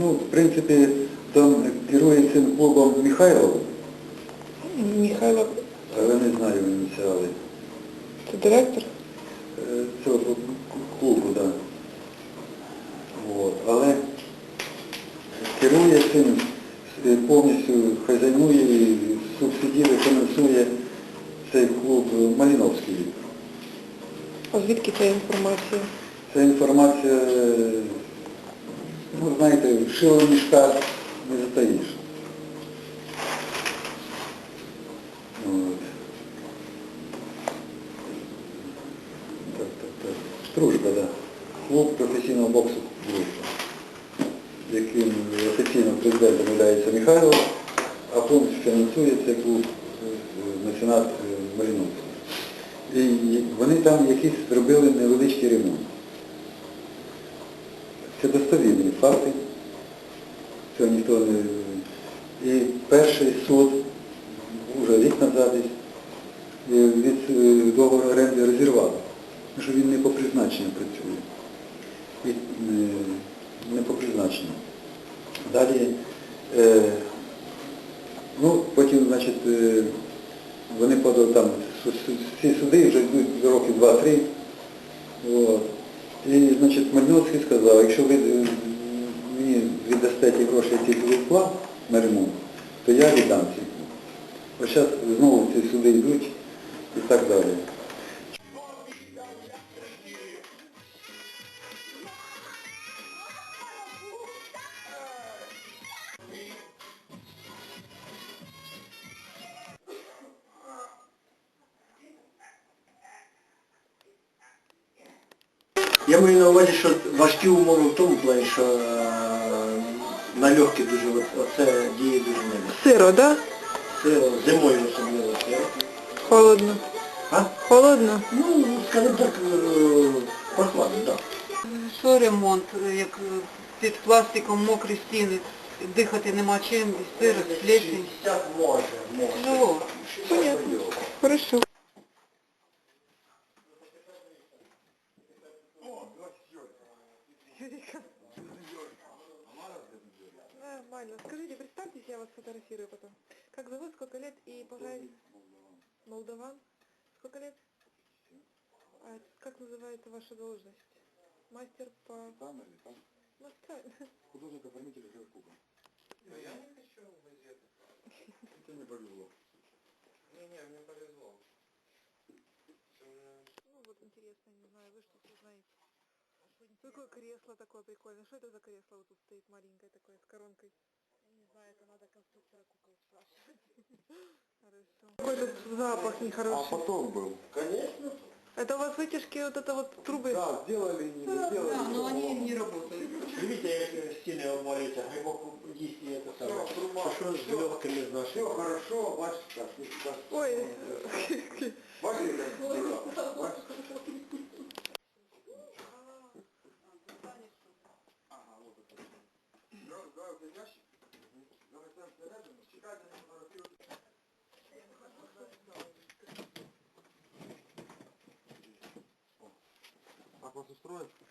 Ну, в принципі, там керує цим клубом Михайлов, Михайло, але не знаю ініціали. це директор? Е, Цього клубу, так. Да. От. Але керує цим е, повністю хазяйнує і субсидірує, фінансує цей клуб Маліновський. А звідки ця інформація? Ця інформація, е, ну, знаєте, шило мішка не затаїш. От. Так. Да. Клуб професійного боксу «Дружба», яким офіційно президентом є Михайло, а повністю фінансує цей клуб е, меценат е, І вони там якийсь зробили невеличкий ремонт. Це факти. Цього ніхто не... І перший суд, вже рік назад від е, договору оренди розірвав, тому що він не по призначенню працює. І, е, не по призначенню. Далі, е, ну, потім, значить, вони подали там су- суди вже йдуть років два-три. І, значить, Мальновський сказав, якщо ви мені віддасте ті гроші, які були на ремонт, то я віддам ці. Ось зараз знову ці суди йдуть і так далі. Я маю на увазі, що важкі умови в тому плані, що е, на легкі дуже оце діє дуже не Сиро, да? Це зимою особливо це. Холодно. А? Холодно? Ну, скажімо так, е, прохладно, так. Що ремонт, як е, під пластиком мокрі стіни, дихати нема чим, і сиро, плесень. може, може. Ну, Понятно. Хорошо. Нормально. Скажите, представьтесь, я вас фотографирую потом. Как зовут, сколько лет и пожалуйста... Молдаван. Сколько лет? А как называется ваша должность? Мастер по... Мастер. Художник-оформитель Геркуба. Я не хочу в газеты. Это не повезло. Не-не, мне повезло. Ну вот интересно, не знаю, вы что знаете? Какое кресло такое прикольное. Что это за кресло вот тут стоит маленькое такое надо конструктора кукол спрашивать. Хорошо. Какой тут запах А нехороший. потом был. Конечно. Это у вас вытяжки вот это вот трубы? Да, сделали, не сделали. да, но они не работают. Дивіться, як е, стіни обвалюються, глибоко дійсні це саме. Що з легкими з нашими? Все хорошо, бачите, так. так. Ой, Бачите, як за.